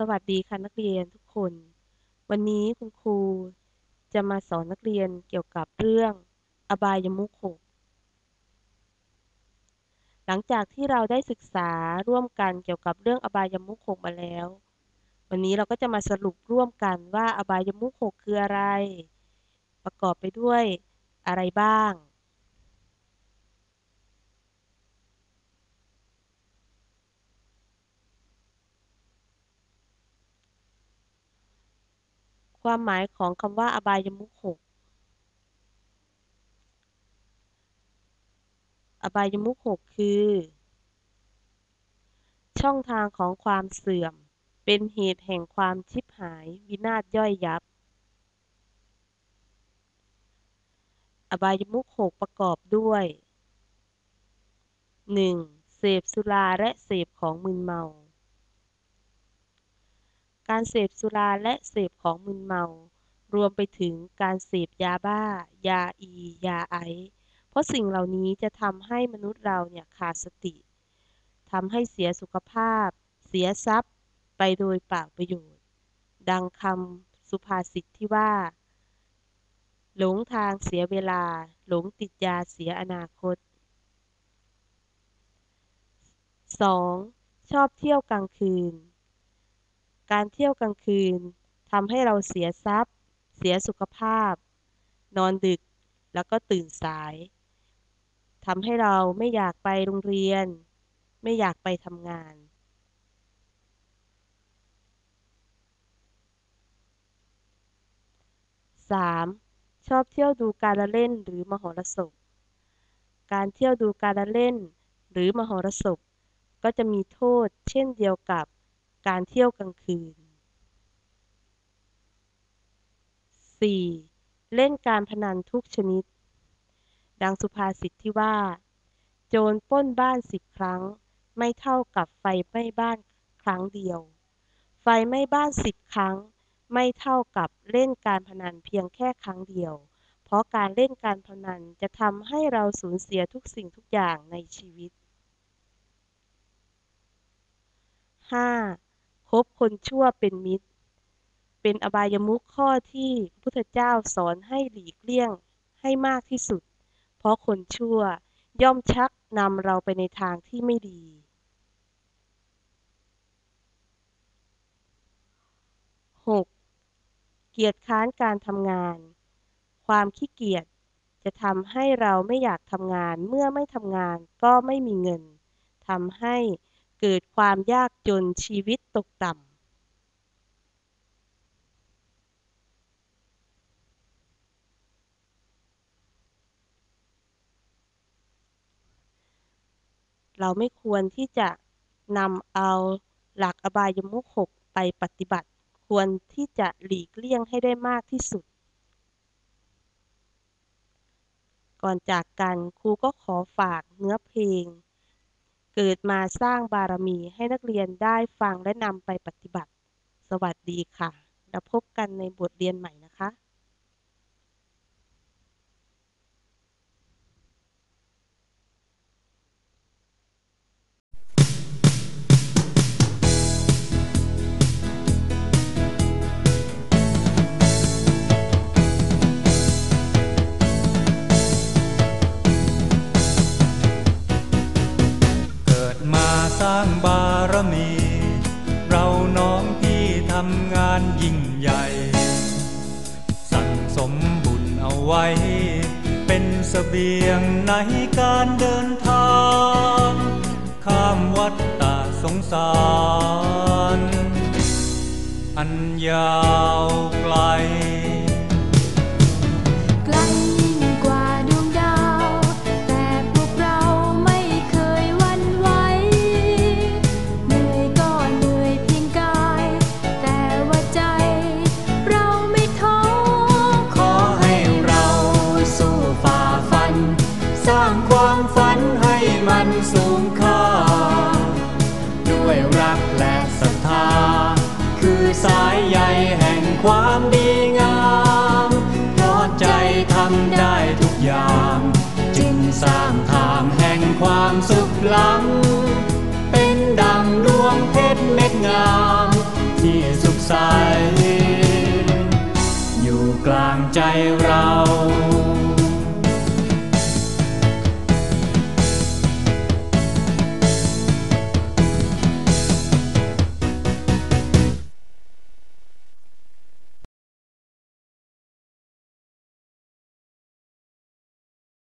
สวัสดีค่ะนักเรียนทุกคน วันนี้คุณครูจะมาสอนนักเรียนเกี่ยวกับเรื่องอบายมุขหกหลังจากที่เราได้ศึกษาร่วมกันเกี่ยวกับเรื่องอบายมุขหกมาแล้ว วันนี้เราก็จะมาสรุปร่วมกันว่าอบายมุขหกคืออะไร ประกอบไปด้วยอะไรบ้าง ความหมายของคำว่าอบายมุขหกอบายมุขหกคือ ช่องทางของความเสื่อม เป็นเหตุแห่งความชิบหาย วินาศย่อยยับ อบายมุขหกประกอบด้วย 1. เสพสุราและเสพของมึนเมา การเสพสุราและเสพของมึนเมา รวมไปถึงการเสพยาบ้า ยาอี ยาไอ เพราะสิ่งเหล่านี้จะทำให้มนุษย์เราเนี่ยขาดสติทำให้เสียสุขภาพ เสียทรัพย์ ไปโดยเปล่าประโยชน์ ดังคำสุภาษิตที่ว่า หลงทางเสียเวลา หลงติดยาเสียอนาคต 2. ชอบเที่ยวกลางคืน การเที่ยวกลางคืนทำให้เราเสียทรัพย์ เสียสุขภาพ นอนดึกแล้วก็ตื่นสายทำให้เราไม่อยากไปโรงเรียน ไม่อยากไปทำงาน 3. ชอบเที่ยวดูการละเล่นหรือมหรสพ การเที่ยวดูการละเล่น หรือมหรสพก็จะมีโทษเช่นเดียวกับ การเที่ยวกลางคืน 4. เล่นการพนันทุกชนิด ดังสุภาษิตที่ว่า โจรป้นบ้านสิบครั้ง ไม่เท่ากับไฟไหม้บ้านครั้งเดียว ไฟไหม้บ้านสิบครั้ง ไม่เท่ากับเล่นการพนันเพียงแค่ครั้งเดียว เพราะการเล่นการพนันจะทำให้เราสูญเสียทุกสิ่งทุกอย่างในชีวิต 5. บคนชั่วเป็นมิตร เป็นอบายมุขข้อที่พระพุทธเจ้าสอนให้หลีกเลี่ยงให้มากที่สุด เพราะคนชั่วย่อมชักนำเราไปในทางที่ไม่ดี 6. เกียรติค้านการทำงาน ความขี้เกียจจะทำให้เราไม่อยากทำงาน เมื่อไม่ทำงานก็ไม่มีเงิน ทำให้ เกิดความยากจนชีวิตตกต่ำ เราไม่ควรที่จะนำเอาหลักอบายมุขหกไปปฏิบัติ ควรที่จะหลีกเลี่ยงให้ได้มากที่สุด ก่อนจากกันครูก็ขอฝากเนื้อเพลง เกิดมาสร้างบารมีให้นักเรียนได้ฟังและนำไปปฏิบัติ สวัสดีค่ะ แล้วพบกันในบทเรียนใหม่นะคะ ยิ่งใหญ่ สั่งสมบุญเอาไว้ เป็นสเสบียงในการเดินทาง ข้ามวัดตาสงสาร อันยาวไกล รักและศรัทธา คือสายใยแห่งความดีงามเพราะใจทำได้ทุกอย่าง จึงสร้างทางแห่งความสุขล้ำเป็นดังดวงเพชรเม็ดงาม ที่สุขใสอยู่กลางใจเรา